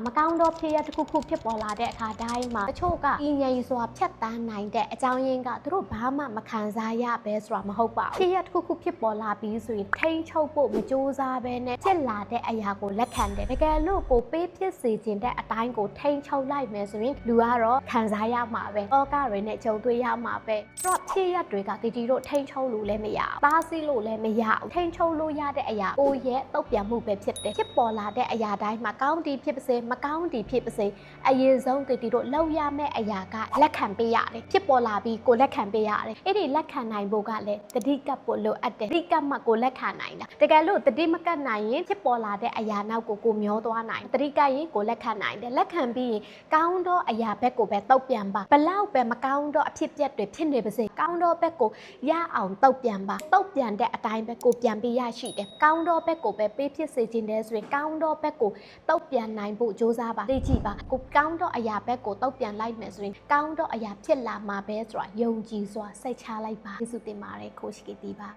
မကောင်းတော့ဖြစ်ရတစ်ခုခုဖြစ်ပေါ်လာတဲ့အခါတိုင်းမှာတချို့ကအင်းငယ်စွာဖြတ်တန်းနိုင်တဲ့အကြောင်းရင်းကသူတို့ဘာမှမခံစားရပဲဆိုတာမဟုတ်ပါဘူးဖြစ်ရတစ်ခုခုဖြစ်ပေါ်လာပြီးဆိုရင်ထိန်းချုပ်ဖို့မကြိုးစားပဲနဲ့ဖြစ်လာတဲ့အရာကိုလက်ခံတယ်တကယ်လို့ကိုပေးဖြစ်စေခြင်းတဲ့အတိုင်းကိုထိန်းချုပ်လိုက်မယ်ဆိုရင်လူကတော့ခံစားရမှာပဲဩကတွေနဲ့ကြုံတွေ့ရမှာပဲအဲ့တော့ဖြစ်ရတွေကတီတီတို့ထိန်းချုပ်လို့လည်းမရဘူးပါစီလို့လည်းမရဘူးထိန်းချုပ်လို့ရတဲ့အရာကိုယ့်ရဲ့တုတ်ပြန်မှုပဲဖြစ်တယ်ဖြစ်ပေါ်လာတဲ့အရာတိုင်းမှာကောင်းတီဖြစ်ပါစေမကောင်းတီဖြစ်ပါစေအရင်ဆုံးတီတီတို့လောက်ရမယ့်အရာကလက်ခံပေးရတယ်ဖြစ်ပေါ်လာပြီးကိုလက်ခံပေးရတယ်အဲ့ဒီလက်ခံနိုင်ဖို့ကလည်းတတိကပ်ဖို့လိုအပ်တယ်တတိကပ်မှကိုလက်ခံနိုင်တာတကယ်လို့တတိမကပ်နိုင်ရင်ဖြစ်ပေါ်လာတဲ့အရာနောက်ကိုကိုမျောသွားနိုင်တတိကပ်ရင်ကိုလက်ခံနိုင်တယ်လက်ခံပြီးရင်ကောင်းသောအရာဘက်ကိုပဲတုတ်ပြန်ပါဘလောက်ပဲမကောင်းသောအဖြစ်အပျက်တွေဖြစ်နေပါစေကောင်းသောဘက်ကိုရအောင်တုတ်ပြန်ပါတုတ်ပြန်တဲ့အတိုင်းပဲကိုပြန်ပြီးရရှိတယ်ကောင်းသောဘက်ကိုပဲပေးဖြစ်စေခြင်းတဲ့ဆိုရင်ကောင်းသောဘက်ကိုတုတ်ပြန်နိုင်ဖို့ကြိုးစားပါသိကြည့်ပါကိုကောင်းသောအရာဘက်ကိုတုတ်ပြန်လိုက်မယ်ဆိုရင်ကောင်းသောအရာဖြစ်လာမှာပဲဆိုတာယုံကြည်စွာစိတ်ချလိုက်ပါယေရှုတင်ပါတယ်ခိုးရှိတီပါ